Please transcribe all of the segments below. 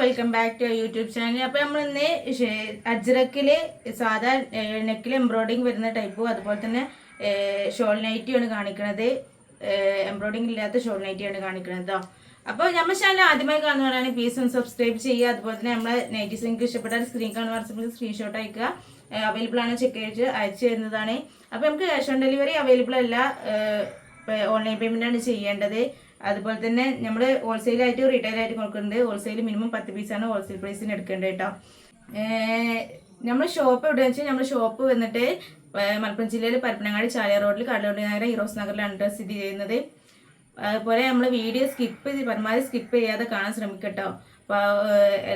Welcome back to YouTube channel അപ്പോൾ നമ്മൾ ഇന്ന് അജ്രക്കിൽ സാധാ നെക്കിൽ എംബ്രോയിഡിങ് വരുന്ന ടൈപ്പും അതുപോലെ തന്നെ ഷോൾ നൈറ്റിയാണ് കാണിക്കുന്നത് എംബ്രോയിഡിങ് ഇല്ലാത്ത ഷോൾ നൈറ്റിയാണ് കാണിക്കുന്നത് അപ്പോൾ നമ്മുടെ ചാനൽ ആദ്യമായി കാണുന്നവരാണ് പ്ലീസ് ഒന്ന് സബ്സ്ക്രൈബ് ചെയ്യുക. അതുപോലെ തന്നെ നമ്മളെ നൈറ്റീസ് നിങ്ങൾക്ക് ഇഷ്ടപ്പെട്ടാൽ സ്ക്രീൻ കാണുന്ന വാട്സപ്പിൽ സ്ക്രീൻഷോട്ട് അയക്കുക. അവൈലബിൾ ആണ് ചെക്ക് ചെയ്ത് അയച്ചു തരുന്നതാണ്. അപ്പോൾ നമുക്ക് ക്യാഷ് ഓൺ ഡെലിവറി അവൈലബിൾ അല്ല. ഓൺലൈൻ പേയ്മെന്റ് ആണ് ചെയ്യേണ്ടത്. അതുപോലെ തന്നെ നമ്മൾ ഹോൾസെയിൽ ആയിട്ട് റീറ്റെയിൽ ആയിട്ട് കൊടുക്കുന്നുണ്ട്. ഹോൾസെയിൽ മിനിമം പത്ത് പീസാണ് ഹോൾസെയിൽ പ്രൈസിന് എടുക്കേണ്ടത് കേട്ടോ. നമ്മൾ ഷോപ്പ് എവിടെ വെച്ചാൽ നമ്മൾ ഷോപ്പ് വന്നിട്ട് മലപ്പുറം ജില്ലയിൽ പരപ്പനങ്ങാടി ചാലിയ റോഡിൽ കടലോടി നഗരം ഹീറോസ് നഗറിലാണ് ട്ടോ സ്ഥിതി ചെയ്യുന്നത്. അതുപോലെ നമ്മൾ വീഡിയോ സ്കിപ്പ് ചെയ്ത് പരമാവധി സ്കിപ്പ് ചെയ്യാതെ കാണാൻ ശ്രമിക്കട്ടോ. അപ്പോൾ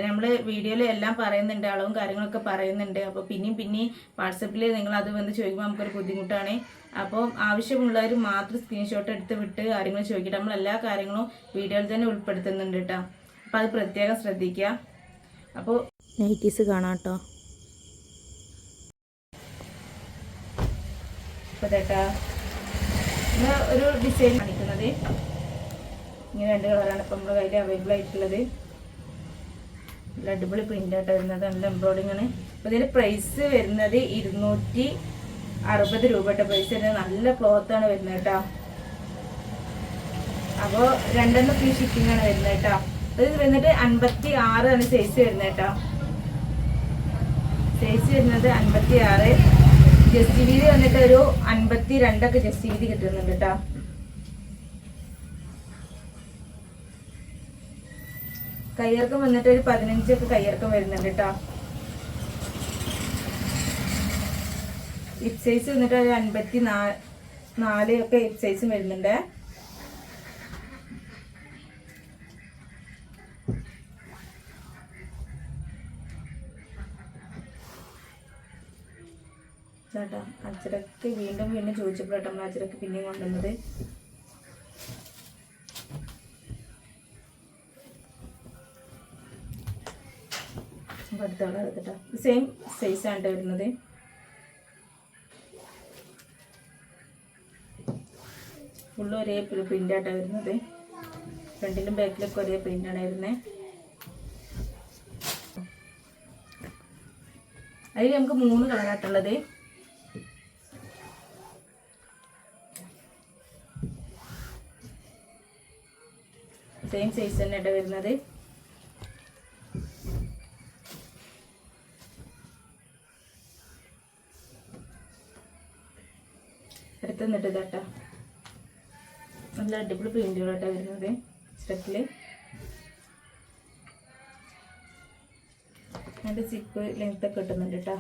നമ്മൾ വീഡിയോയിൽ എല്ലാം പറയുന്നുണ്ട് അളവും കാര്യങ്ങളൊക്കെ പറയുന്നുണ്ട്. അപ്പോൾ പിന്നെയും പിന്നെയും വാട്സപ്പിൽ നിങ്ങൾ അത് വന്ന് ചോദിക്കുമ്പോൾ നമുക്കൊരു ബുദ്ധിമുട്ടാണ്. അപ്പോൾ ആവശ്യമുള്ളവർ മാത്രം സ്ക്രീൻഷോട്ട് എടുത്ത് വിട്ട് കാര്യങ്ങൾ ചോദിക്കട്ടെ. നമ്മൾ എല്ലാ കാര്യങ്ങളും വീഡിയോയിൽ തന്നെ ഉൾപ്പെടുത്തുന്നുണ്ട് കേട്ടോ. അപ്പോൾ അത് പ്രത്യേകം ശ്രദ്ധിക്കുക. അപ്പോൾ നൈറ്റീസ് കാണാം കേട്ടോ. അപ്പോൾ ചേട്ടാ ഒരു ഡിസൈൻ കാണിക്കുന്നത്. ഇങ്ങനെ രണ്ട് കളറാണ് ഇപ്പം നമ്മുടെ കയ്യിൽ അവൈലബിൾ ആയിട്ടുള്ളത്. നല്ല അടിപൊളി പ്രിന്റ് ആയിട്ട് വരുന്നത്. നല്ല എംബ്രോയിഡിങ്ങാണ് ആണ്. അപ്പോൾ ഇതിന്റെ പ്രൈസ് വരുന്നത് ഇരുന്നൂറ്റി അറുപത് രൂപയുടെ വരുന്നത് നല്ല ക്ലോത്ത് ആണ് വരുന്നത് കേട്ടോ അപ്പോൾ രണ്ടെണ്ണം ഫ്രീ ഷിപ്പിംഗ് ആണ് വരുന്നത് കേട്ടോ ഇത് വന്നിട്ട് അൻപത്തി ആണ് സൈസ് വരുന്നത് കേട്ടോ സൈസ് വരുന്നത് അൻപത്തി ആറ് ജസ്റ്റ് വീതി വന്നിട്ട് ഒരു അൻപത്തി രണ്ടൊക്കെ ജസ്റ്റ് വീതി കിട്ടുന്നുണ്ട് കേട്ടോ കയ്യിറക്കം വന്നിട്ട് ഒരു പതിനഞ്ചൊക്കെ കയ്യിറക്കം വരുന്നുണ്ട് കേട്ടോ ഹിപ് സൈസ് വന്നിട്ട് ഒരു അൻപത്തി നാല് നാല് ഒക്കെ ഹിപ് സൈസും വരുന്നുണ്ട്. ചേട്ടാ അച്ചടക്ക് വീണ്ടും വീണ്ടും ചോദിച്ചപ്പോഴാട്ടോ നമ്മൾ അച്ചടക്ക് പിന്നെയും കൊണ്ടുവന്നത്. അപ്പോൾ അടുത്ത കളർ എടുത്തിട്ടോ സെയിം വരുന്നത്. ഫുള്ള് ഒരേ പ്രിന്റായിട്ടാണ് വരുന്നത്. ഫ്രണ്ടിലും ബാക്കിലൊക്കെ ഒരേ പ്രിന്റാണ് വരുന്നത് അതിൽ നമുക്ക് മൂന്ന് കളറായിട്ടുള്ളത് സെയിം സൈസ് തന്നെ ഇട വരുന്നത്. അടുത്ത് ഇതാട്ടോ. നല്ല അടിപൊളി പ്രിന്റുകളായിട്ടാണ് വരുന്നത്. സ്റ്റെപ്പിൽ അതിന്റെ സിപ്പ് ലെങ്ത് ഒക്കെ കിട്ടുന്നുണ്ട് കേട്ടോ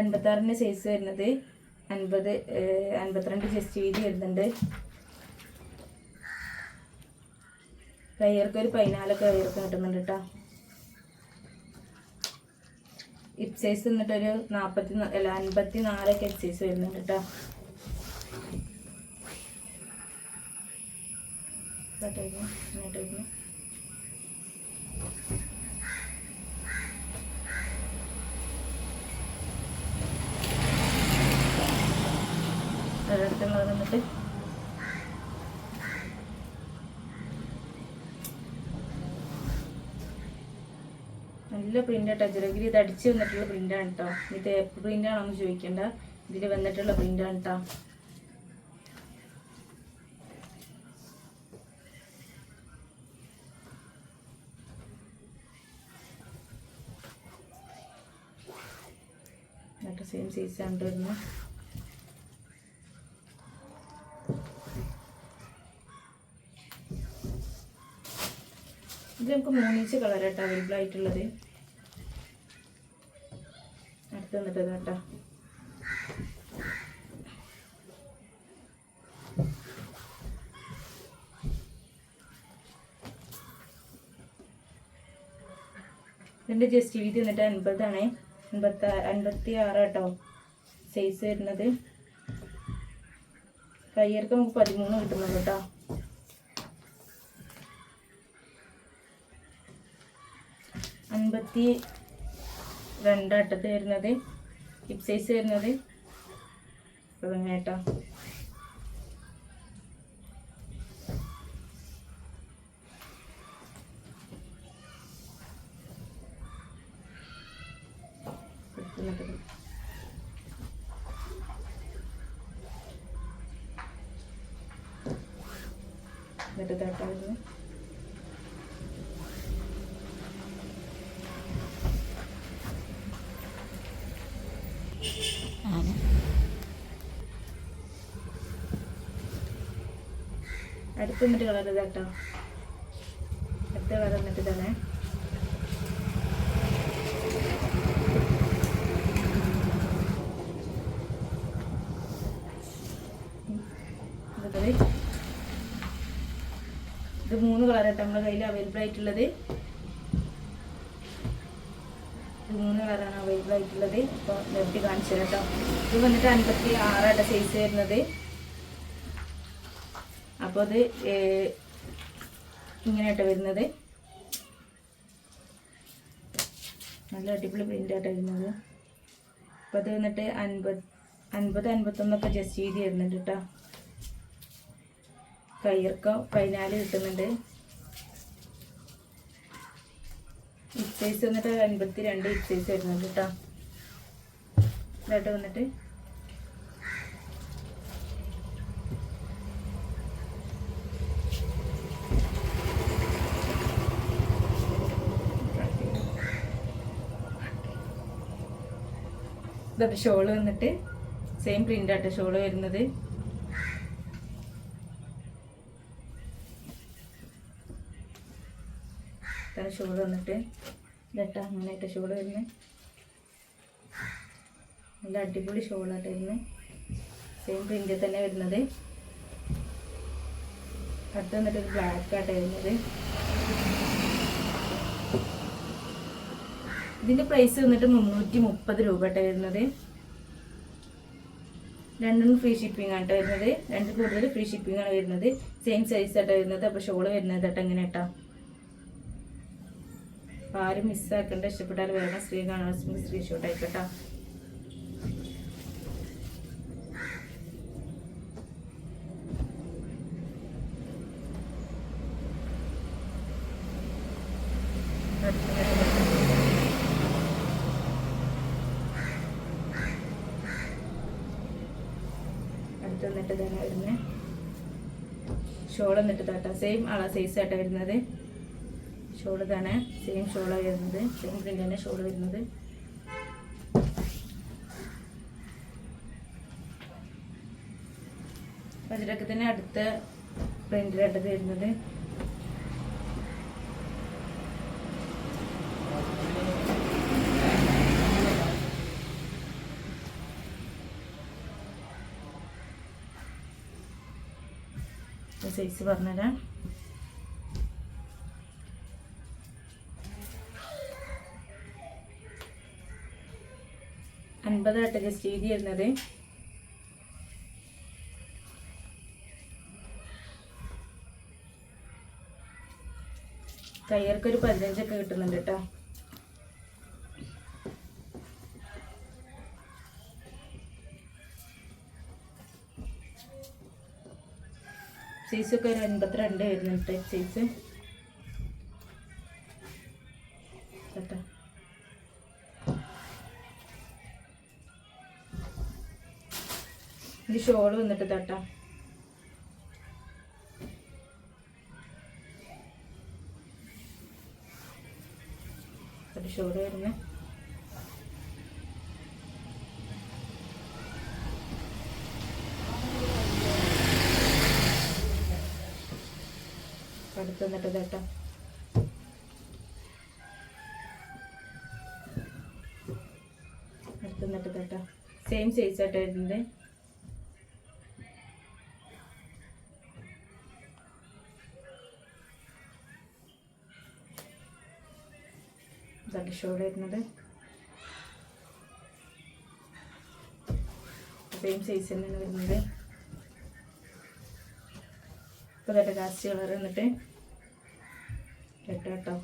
അൻപത്താറിന്റെ സൈസ് വരുന്നത്. അൻപത് അൻപത്തിരണ്ട് ചെസ്റ്റ് വീതി വരുന്നുണ്ട്. കയ്യർക്ക് ഒരു പതിനാലൊക്കെ കയ്യർക്ക് കിട്ടുന്നുണ്ട് കേട്ടോ ഇപ് സൈസ് എന്നിട്ടൊരു നാൽപ്പത്തി അല്ല അൻപത്തി നാലൊക്കെ ഇപ് സൈസ് വരുന്നുണ്ട് കേട്ടോ ഇതായിട്ടായിരുന്നു, ഇങ്ങോട്ടായിരുന്നു. ഒരിടത്തുള്ളത് വന്നിട്ട് നല്ല പ്രിന്റ് ആട്ടോ ജലഗിരി ഇത് അടിച്ച് വന്നിട്ടുള്ള പ്രിന്റാണ് കേട്ടോ ഇത് പ്രിന്റ് ആണോ എന്ന് ചോദിക്കണ്ട. ഇതിൽ വന്നിട്ടുള്ള പ്രിന്റാണ് കേട്ടോ എന്നിട്ട് സെയിം സൈസ് ആണ് വരുന്നത് ഇത് നമുക്ക് മൂന്നിഞ്ച് കളർ കേട്ടോ അവൈലബിൾ ആയിട്ടുള്ളത്. അടുത്ത് വന്നിട്ട് കേട്ടോ ഇതിന്റെ ജസ്റ്റ് വീതി വന്നിട്ട് അൻപതാണ്. അൻപത്തി അൻപത്തി ആറ് കേട്ടോ. സൈസ് വരുന്നത്. കയ്യർക്ക് നമുക്ക് പതിമൂന്ന് കിട്ടുന്നുള്ളൂ കേട്ടോ. അൻപത്തി രണ്ടട്ടത്ത് വരുന്നത്. ഹിപ് സൈസ് വരുന്നത്. കേട്ടോ. എന്നിട്ട് തട്ടായിരുന്നു അടുത്ത് എന്നിട്ട് കളർ ഇതാട്ടോ. അടുത്ത കളർ എന്നിട്ട് തന്നെ ഇത് മൂന്ന് കളറായിട്ട് നമ്മുടെ കയ്യിൽ അവൈലബിൾ ആയിട്ടുള്ളത്. ഇത് മൂന്ന് കളറാണ് അവൈലബിൾ ആയിട്ടുള്ളത്. അപ്പോൾ നിർത്തി കാണിച്ചു കേട്ടോ. ഇത് വന്നിട്ട് അൻപത്തി ആറാട്ട സൈസ് വരുന്നത് അപ്പോൾ അത് ഇങ്ങനെയായിട്ട് വരുന്നത്. നല്ല അടിപൊളി പെയിന്റ് ആയിട്ട് വരുന്നത്. അപ്പോൾ അത് വന്നിട്ട് അൻപത് അൻപത് അൻപത്തൊന്നൊക്കെ ജസ്റ്റ് ചെയ്ത് വരുന്നുണ്ട് കേട്ടോ. കയ്യിറക്കം പതിനാല് കിട്ടുന്നുണ്ട്. സൈസ് വന്നിട്ട് അൻപത്തി രണ്ട് സൈസ് വരുന്നുണ്ട് കേട്ടോ ഇതായിട്ട് വന്നിട്ട്. ഇതൊക്കെ ഷോൾ വന്നിട്ട് സെയിം പ്രിന്റ് ആട്ടോ ഷോൾ വരുന്നത്. ഇതാണ് ചൂട് വന്നിട്ട് ഇതട്ട അങ്ങനെ ഇട്ട ചൂട് വരുന്നത് നല്ല അടിപൊളി ഷോളായിട്ട് സെയിം പ്രിന്റിൽ തന്നെ വരുന്നത്. അടുത്ത് വന്നിട്ട് ഒരു ബ്ലാക്ക് ആയിട്ട് ഇതിന്റെ പ്രൈസ് വന്നിട്ട് മുന്നൂറ്റി മുപ്പത് രൂപ ആയിട്ട് രണ്ടും ഫ്രീ ഷിപ്പിംഗ് ആണ് ട്ടോ വരുന്നത്. രണ്ട് കൂടുതൽ ഫ്രീ ഷിപ്പിംഗ് ആണ് വരുന്നത്. സെയിം സൈസ് ആയിട്ട് വരുന്നത്. അപ്പോൾ ഷോൾ വരുന്നത് കേട്ടോ എങ്ങനെ അപ്പോൾ ആരും മിസ്സാക്കേണ്ട ഇഷ്ടപ്പെട്ടാൽ വേണം സ്ത്രീ കാണാൻ സ്ക്രീൻഷോട്ട് ആയിക്കോട്ടോ അടുത്ത് ഇതാണ് വരുന്നത് ഷോൾ എന്നിട്ട് തട്ടാ സെയിം ആളാ സൈസ് ആയിട്ട് വരുന്നത്. ഷോൾ ഇതാണ് സെയിം ഷോളാണ് വരുന്നത്. സെയിം പ്രിന്റ് തന്നെ ഷോൾ വരുന്നത്. അതിലൊക്കെ തന്നെ അടുത്ത പ്രിന്റിലായിട്ട് വരുന്നത്. സൈസ് പറഞ്ഞുതരാം. അൻപതായിട്ട് ജസ്റ്റ് ചെയ്ത് തരുന്നത് കയ്യർക്ക് ഒരു പതിനഞ്ചൊക്കെ കിട്ടുന്നുണ്ട് കേട്ടോ. സൈസൊക്കെ ഒരു അൻപത്തിരണ്ട് വരുന്നുണ്ട് സൈസ് കേട്ടോ. ഇത് ഷോൾ വന്നിട്ട് തട്ടാം. ഒരു വരുന്നത് അടുത്ത് വന്നിട്ട് തട്ടാം. അടുത്ത് വന്നിട്ട് തട്ടാം. സെയിം സൈസ് ആയിട്ട് ഷോൾ വരുന്നത്. സെയിം സൈസ് തന്നെയാണ് വരുന്നത്. ഇപ്പോൾ തന്നെ കാസ്റ്റ് കളർ വന്നിട്ട് കേട്ടോ കേട്ടോ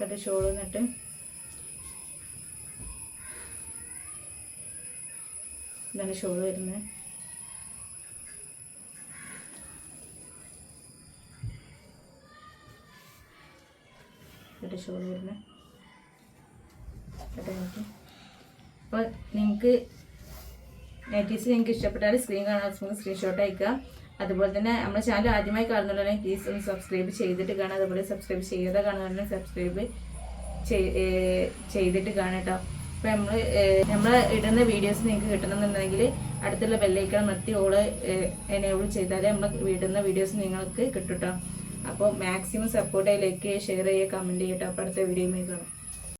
എന്നിട്ട് ഷോൾ വന്നിട്ട് ഇതാണ് ഷോൾ വരുന്നത്. കേട്ടോ ഷോ വരുന്നത് അപ്പോൾ നിങ്ങൾക്ക് നൈറ്റീസ് നിങ്ങൾക്ക് ഇഷ്ടപ്പെട്ടാൽ സ്ക്രീൻ കാണാൻ സ്ക്രീൻഷോട്ട് അയക്കുക. അതുപോലെ തന്നെ നമ്മുടെ ചാനൽ ആദ്യമായി കാണുന്നുണ്ടെങ്കിൽ പ്ലീസ് ഒന്ന് സബ്സ്ക്രൈബ് ചെയ്തിട്ട് കാണാം അതുപോലെ സബ്സ്ക്രൈബ് ചെയ്യാതെ കാണുന്നുണ്ടെങ്കിൽ സബ്സ്ക്രൈബ് ചെയ്തിട്ട് കാണാം കേട്ടോ. അപ്പോൾ നമ്മൾ നമ്മൾ ഇടുന്ന വീഡിയോസ് നിങ്ങൾക്ക് കിട്ടണമെന്നുണ്ടെങ്കിൽ അടുത്തുള്ള ബെല്ലൈക്കൺ നിർത്തി ഓൾ എനേബിൾ ചെയ്താലേ നമ്മൾ ഇടുന്ന വീഡിയോസ് നിങ്ങൾക്ക് കിട്ടും കേട്ടോ. അപ്പോൾ മാക്സിമം സപ്പോർട്ട് ലൈക്ക് ചെയ്യുക ഷെയർ ചെയ്യുക കമന്റ് ചെയ്യട്ടോ അപ്പോൾ അടുത്ത കാണാം.